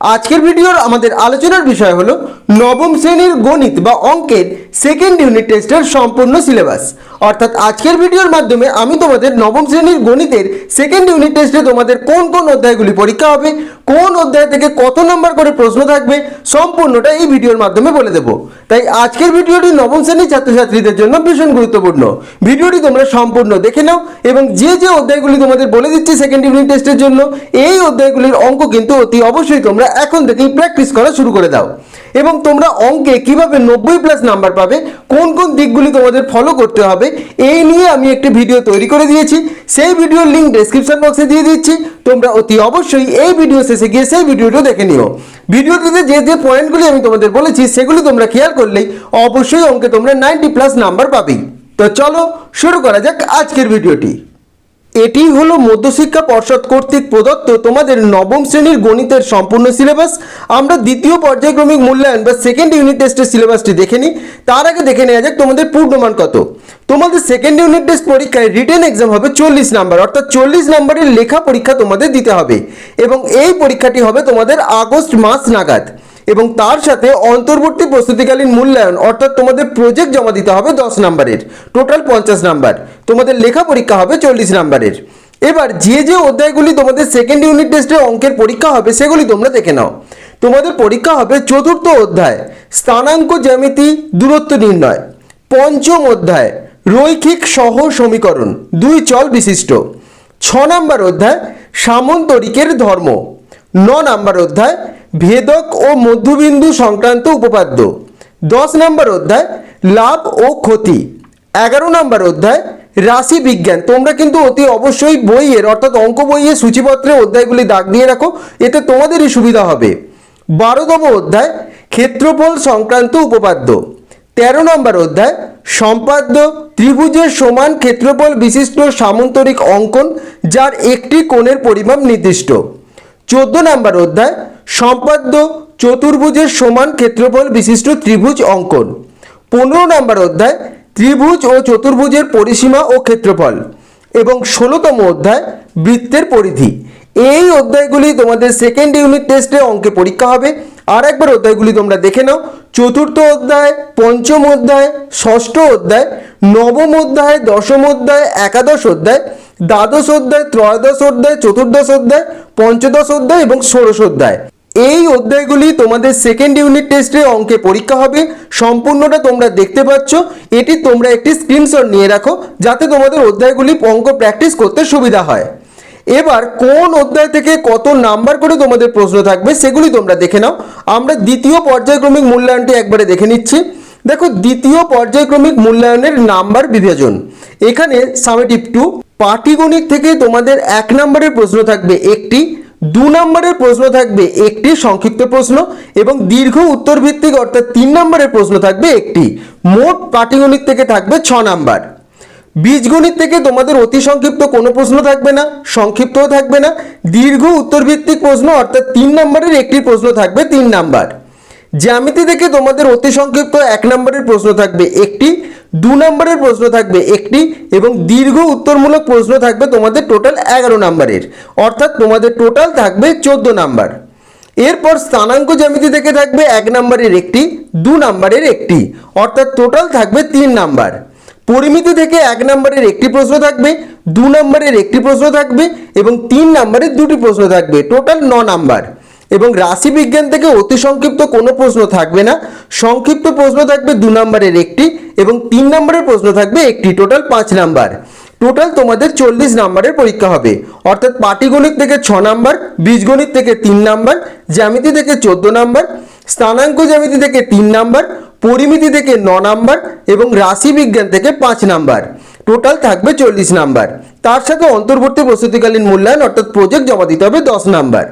আজকের ভিডিওর আমাদের আলোচনার বিষয় হলো নবম শ্রেণির গণিত বা অঙ্কের সেকেন্ড ইউনিট টেস্টের সম্পূর্ণ সিলেবাস অর্থাৎ আজকের ভিডিওর মাধ্যমে আমি তোমাদের নবম শ্রেণির গণিতের সেকেন্ড ইউনিট টেস্টে তোমাদের কোন কোন অধ্যায়গুলি পরীক্ষা হবে, কোন অধ্যায় থেকে কত নম্বর করে প্রশ্ন থাকবে, সম্পূর্ণটা এই ভিডিওর মাধ্যমে বলে দেবো। তাই আজকের ভিডিওটি নবম শ্রেণির ছাত্রছাত্রীদের জন্য ভীষণ গুরুত্বপূর্ণ। ভিডিওটি তোমরা সম্পূর্ণ দেখে নাও এবং যে যে অধ্যায়গুলি তোমাদের বলে দিচ্ছি সেকেন্ড ইউনিট টেস্টের জন্য, এই অধ্যায়গুলির অঙ্ক কিন্তু অতি অবশ্যই তোমরা এখন থেকেই প্র্যাকটিস করা শুরু করে দাও। এবং তোমরা অঙ্কে কীভাবে নব্বই প্লাস নাম্বার পাবে, কোন কোন দিকগুলি তোমাদের ফলো করতে হবে, এই নিয়ে আমি একটি ভিডিও তৈরি করে দিয়েছি। সেই ভিডিওর লিঙ্ক ডেসক্রিপশন বক্সে দিয়ে দিচ্ছি। তোমরা অতি অবশ্যই এই ভিডিও শেষে গিয়ে সেই ভিডিওটা দেখে নিও। ভিডিওটিতে যে যে পয়েন্টগুলি আমি তোমাদের বলেছি, সেগুলি তোমরা খেয়াল করলেই অবশ্যই অঙ্কে তোমরা নাইনটি প্লাস নাম্বার পাবেই। তো চলো, শুরু করা যাক আজকের ভিডিওটি এটি হলো মধ্যশিক্ষা পর্ষদ কর্তৃক প্রদত্ত তোমাদের নবম শ্রেণির গণিতের সম্পূর্ণ সিলেবাস। আমরা দ্বিতীয় পর্যায়ক্রমিক মূল্যায়ন বা সেকেন্ড ইউনিট টেস্টের সিলেবাসটি দেখে নিই। তার আগে দেখে নেওয়া যাক তোমাদের পূর্ণমান কত। তোমাদের সেকেন্ড ইউনিট টেস্ট পরীক্ষায় রিটেন এক্সাম হবে চল্লিশ নাম্বার অর্থাৎ চল্লিশ নাম্বারের লেখা পরীক্ষা তোমাদের দিতে হবে। এবং এই পরীক্ষাটি হবে তোমাদের আগস্ট মাস নাগাদ। এবং তার সাথে অন্তর্বর্তী প্রস্তুতিকালীন মূল্যায়ন, অর্থাৎ তোমাদের প্রজেক্ট জমা দিতে হবে দশ নাম্বারের টোটাল পঞ্চাশ নাম্বার। তোমাদের লেখা পরীক্ষা হবে চল্লিশ নাম্বারের। এবার যে যে অধ্যায়গুলি তোমাদের সেকেন্ড ইউনিট টেস্টে অঙ্কের পরীক্ষা হবে, সেগুলি তোমরা দেখে নাও। তোমাদের পরীক্ষা হবে চতুর্থ অধ্যায়, স্থানাঙ্ক জ্যামিতি, দূরত্ব নির্ণয়। পঞ্চম অধ্যায়, রৈখিক সহ সমীকরণ, দুই চল বিশিষ্ট। ছ নম্বর অধ্যায়, সামন্তরিকের ধর্ম। ন নম্বর অধ্যায় ভেদক ও মধ্যবিন্দু সংক্রান্ত উপপাদ্য। দশ নম্বর অধ্যায়, লাভ ও ক্ষতি। এগারো নম্বর অধ্যায়, রাশি বিজ্ঞান। তোমরা কিন্তু অতি অবশ্যই বইয়ের, অর্থাৎ অঙ্ক বইয়ের সূচিপত্রে অধ্যায়গুলি দাগ দিয়ে রাখো, এতে তোমাদেরই সুবিধা হবে। বারোতম অধ্যায়, ক্ষেত্রফল সংক্রান্ত উপপাদ্য। তেরো নম্বর অধ্যায়, সম্পাদ্য ত্রিভুজের সমান ক্ষেত্রফল বিশিষ্ট সামন্তরিক অঙ্কন, যার একটি কোণের পরিমাপ নির্দিষ্ট। চোদ্দ নম্বর অধ্যায় সম্পাদ্য চতুর্ভুজের সমান ক্ষেত্রফল বিশিষ্ট ত্রিভুজ অঙ্কন। পনেরো নম্বর অধ্যায়, ত্রিভুজ ও চতুর্ভুজের পরিসীমা ও ক্ষেত্রফল এবং ষোলোতম অধ্যায়, বৃত্তের পরিধি। এই অধ্যায়গুলি তোমাদের সেকেন্ড ইউনিট টেস্টে অঙ্কে পরীক্ষা হবে। আর একবার অধ্যায়গুলি তোমরা দেখে নাও। চতুর্থ অধ্যায়, পঞ্চম অধ্যায়, ষষ্ঠ অধ্যায়, নবম অধ্যায়, দশম অধ্যায়, একাদশ অধ্যায়, দ্বাদশ অধ্যায়, ত্রয়োদশ অধ্যায়, চতুর্দশ অধ্যায়, পঞ্চদশ অধ্যায় এবং ষোড়শ অধ্যায়। এই অধ্যায়গুলি তোমাদের সেকেন্ড ইউনিট টেস্টে অঙ্কে পরীক্ষা হবে। সম্পূর্ণটা তোমরা দেখতে পাচ্ছ। এটি তোমরা একটি স্ক্রিনশট নিয়ে রাখো, যাতে তোমাদের অধ্যায়গুলি অঙ্ক প্র্যাকটিস করতে সুবিধা হয়। এবার কোন অধ্যায় থেকে কত নাম্বার করে তোমাদের প্রশ্ন থাকবে সেগুলি তোমরা দেখে নাও। আমরা দ্বিতীয় পর্যায়ক্রমিক মূল্যায়নটি একবারে দেখে নিচ্ছি। দেখো, দ্বিতীয় পর্যায়ক্রমিক মূল্যায়নের নাম্বার বিভাজন। এখানে সামেটিভ টু পাটিগণিত থেকে তোমাদের এক নম্বরের প্রশ্ন থাকবে একটি। দু নম্বরের প্রশ্ন থাকবে একটি সংক্ষিপ্ত প্রশ্ন এবং দীর্ঘ উত্তর ভিত্তিক অর্থাৎ তিন নম্বরের প্রশ্ন থাকবে একটি। মোট পাটিগণিত থেকে থাকবে ছ নাম্বার। বীজগণিত থেকে তোমাদের অতি সংক্ষিপ্ত কোনো প্রশ্ন থাকবে না, সংক্ষিপ্তও থাকবে না। দীর্ঘ উত্তর ভিত্তিক প্রশ্ন অর্থাৎ তিন নম্বরের একটি প্রশ্ন থাকবে তিন নাম্বার। জ্যামিতি থেকে তোমাদের অতি সংক্ষিপ্ত এক নম্বরের প্রশ্ন থাকবে একটি। দু নম্বরের প্রশ্ন থাকবে একটি এবং দীর্ঘ উত্তরমূলক প্রশ্ন থাকবে তোমাদের টোটাল এগারো নম্বরের। অর্থাৎ তোমাদের টোটাল থাকবে চোদ্দ নাম্বার। এরপর স্থানাঙ্ক জ্যামিতি থেকে থাকবে এক নম্বরের একটি, দু নম্বরের একটি, অর্থাৎ টোটাল থাকবে তিন নাম্বার। পরিমিতি থেকে এক নম্বরের একটি প্রশ্ন থাকবে, দু নম্বরের একটি প্রশ্ন থাকবে এবং তিন নম্বরের দুটি প্রশ্ন থাকবে টোটাল ন নাম্বার। এবং রাশি বিজ্ঞান থেকে অতি সংক্ষিপ্ত কোনো প্রশ্ন থাকবে না, সংক্ষিপ্ত প্রশ্ন থাকবে দু নম্বরের একটি এবং তিন নম্বরের প্রশ্ন থাকবে একটি টোটাল পাঁচ নাম্বার। টোটাল তোমাদের চল্লিশ নাম্বারের পরীক্ষা হবে। অর্থাৎ পাটিগণিত থেকে ছ নাম্বার, বীজগণিত থেকে তিন নাম্বার, জ্যামিতি থেকে চোদ্দ নাম্বার, স্থানাঙ্ক জ্যামিতি থেকে তিন নাম্বার, পরিমিতি থেকে ন নাম্বার এবং রাশি বিজ্ঞান থেকে পাঁচ নাম্বার। টোটাল থাকবে চল্লিশ নাম্বার। তার সাথে অন্তর্বর্তী প্রস্তুতিকালীন মূল্যায়ন অর্থাৎ প্রজেক্ট জমা দিতে হবে দশ নাম্বার।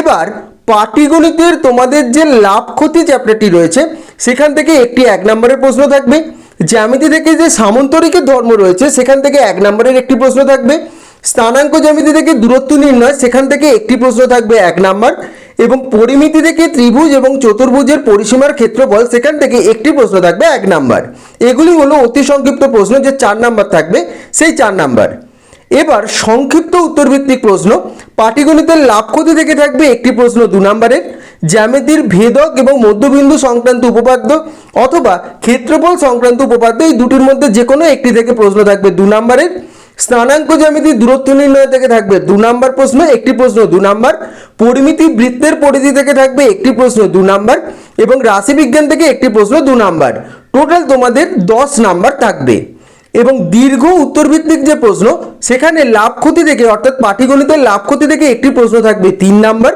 এবার পাটিগণিতের তোমাদের যে লাভ ক্ষতি চ্যাপ্টারটি রয়েছে, সেখান থেকে একটি এক নম্বরের প্রশ্ন থাকবে। জ্যামিতি থেকে যে সামন্তরিকের ধর্ম রয়েছে, সেখান থেকে এক নম্বরের একটি প্রশ্ন থাকবে। স্থানাঙ্ক জ্যামিতি থেকে দূরত্ব নির্ণয়, সেখান থেকে একটি প্রশ্ন থাকবে এক নাম্বার। এবং পরিমিতি থেকে ত্রিভুজ এবং চতুর্ভুজের পরিসীমার ক্ষেত্রফল, সেখান থেকে একটি প্রশ্ন থাকবে এক নাম্বার। এগুলি হলো অতি সংক্ষিপ্ত প্রশ্ন, যে চার নাম্বার থাকবে, সেই চার নাম্বার। এবার সংক্ষিপ্ত উত্তরভিত্তিক প্রশ্ন। পাটিগণিতের লাভ ক্ষতি থেকে থাকবে একটি প্রশ্ন দু নম্বরের জ্যামিতির ভেদক এবং মধ্যবিন্দু সংক্রান্ত উপপাদ্য অথবা ক্ষেত্রফল সংক্রান্ত উপপাদ্য এই দুটির মধ্যে যে কোনো একটি থেকে প্রশ্ন থাকবে দু নম্বরের স্থানাঙ্ক জ্যামিতি দূরত্ব নির্ণয় থেকে থাকবে দু নম্বর প্রশ্ন, একটি প্রশ্ন দু নম্বর। পরিমিতি বৃত্তের পরিধি থেকে থাকবে একটি প্রশ্ন দু নম্বর এবং রাশিবিজ্ঞান থেকে একটি প্রশ্ন দু নম্বর। টোটাল তোমাদের দশ নাম্বার থাকবে। এবং দীর্ঘ উত্তরভিত্তিক যে প্রশ্ন, সেখানে লাভ ক্ষতি থেকে অর্থাৎ পাটিগণিতের লাভ ক্ষতি থেকে একটি প্রশ্ন থাকবে। তিন নাম্বার,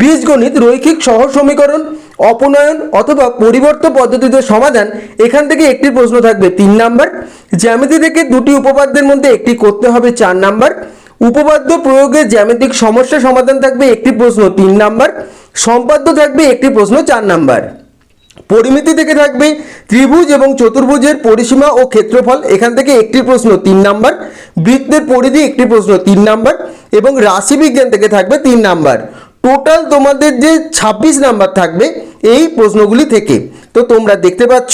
বীজগণিত রৈখিক সহ সমীকরণ, অপনয়ন অথবা পরিবর্তন পদ্ধতিতে সমাধান, এখান থেকে একটি প্রশ্ন থাকবে। তিন নাম্বার, জ্যামিতি থেকে দুটি উপপাদ্যের মধ্যে একটি করতে হবে। চার নাম্বার, উপপাদ্য প্রয়োগে জ্যামিতিক সমস্যা সমাধান থাকবে একটি প্রশ্ন। তিন নাম্বার, সম্পাদ্য থাকবে একটি প্রশ্ন। চার নাম্বার। পরিমিতি থেকে থাকবে ত্রিভুজ এবং চতুর্ভুজের পরিসীমা ও ক্ষেত্রফল। এখান থেকে একটি প্রশ্ন, তিন নাম্বার। বৃত্তের পরিধি, একটি প্রশ্ন, তিন নাম্বার। এবং রাশিবিজ্ঞান থেকে থাকবে তিন নাম্বার। টোটাল তোমাদের যে ছাব্বিশ নাম্বার থাকবে, এই প্রশ্নগুলি থেকে। তো তোমরা দেখতে পাচ্ছ,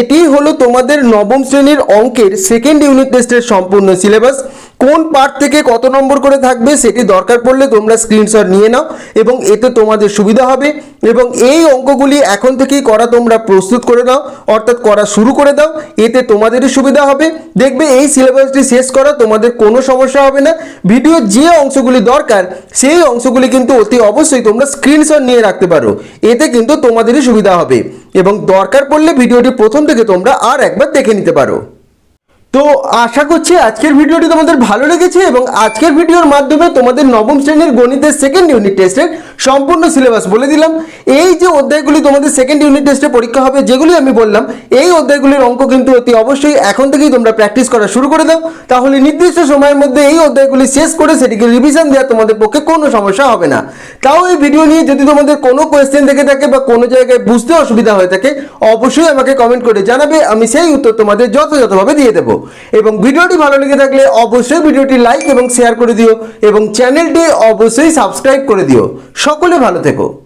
এটি হলো তোমাদের নবম শ্রেণির অঙ্কের সেকেন্ড ইউনিট টেস্টের সম্পূর্ণ সিলেবাস কোন পার্ট থেকে কত নম্বর করে থাকবে সেটি দরকার পড়লে তোমরা স্ক্রিনশট নিয়ে নাও এবং এতে তোমাদের সুবিধা হবে এবং এই অঙ্কগুলি এখন থেকেই করা তোমরা প্রস্তুত করে দাও অর্থাৎ করা শুরু করে দাও, এতে তোমাদেরই সুবিধা হবে। দেখবে এই সিলেবাসটি শেষ করা, তোমাদের কোনো সমস্যা হবে না। ভিডিও যে অংশগুলি দরকার, সেই অংশগুলি কিন্তু অতি অবশ্যই তোমরা স্ক্রিনশট নিয়ে রাখতে পারো। এতে কিন্তু তোমাদেরই সুবিধা হবে। এবং দরকার পড়লে ভিডিওটি প্রথম থেকে তোমরা আর একবার দেখে নিতে পারো। তো আশা করছি আজকের ভিডিওটি তোমাদের ভালো লেগেছে এবং আজকের ভিডিওর মাধ্যমে তোমাদের নবম শ্রেণির গণিতের সেকেন্ড ইউনিট টেস্টের সম্পূর্ণ সিলেবাস বলে দিলাম। এই যে অধ্যায়গুলি তোমাদের সেকেন্ড ইউনিট টেস্টে পরীক্ষা হবে যেগুলি আমি বললাম, এই অধ্যায়গুলির অঙ্ক কিন্তু অতি অবশ্যই এখন থেকেই তোমরা প্র্যাকটিস করা শুরু করে দাও। তাহলে নির্দিষ্ট সময়ের মধ্যে এই অধ্যায়গুলি শেষ করে সেটিকে রিভিশন দেওয়া তোমাদের পক্ষে কোনো সমস্যা হবে না। তাও এই ভিডিও নিয়ে যদি তোমাদের কোনো কোয়েশ্চেন থেকে থাকে বা কোনো জায়গায় বুঝতে অসুবিধা হয়ে থাকে, অবশ্যই আমাকে কমেন্ট করে জানাবে, আমি সেই উত্তর তোমাদের যথাযথভাবে দিয়ে দেবো। এবং ভিডিওটি ভালো লেগে থাকলে অবশ্যই ভিডিওটি লাইক এবং শেয়ার করে দিও এবং চ্যানেলটি অবশ্যই সাবস্ক্রাইব করে দিও। সকলে ভালো থেকো।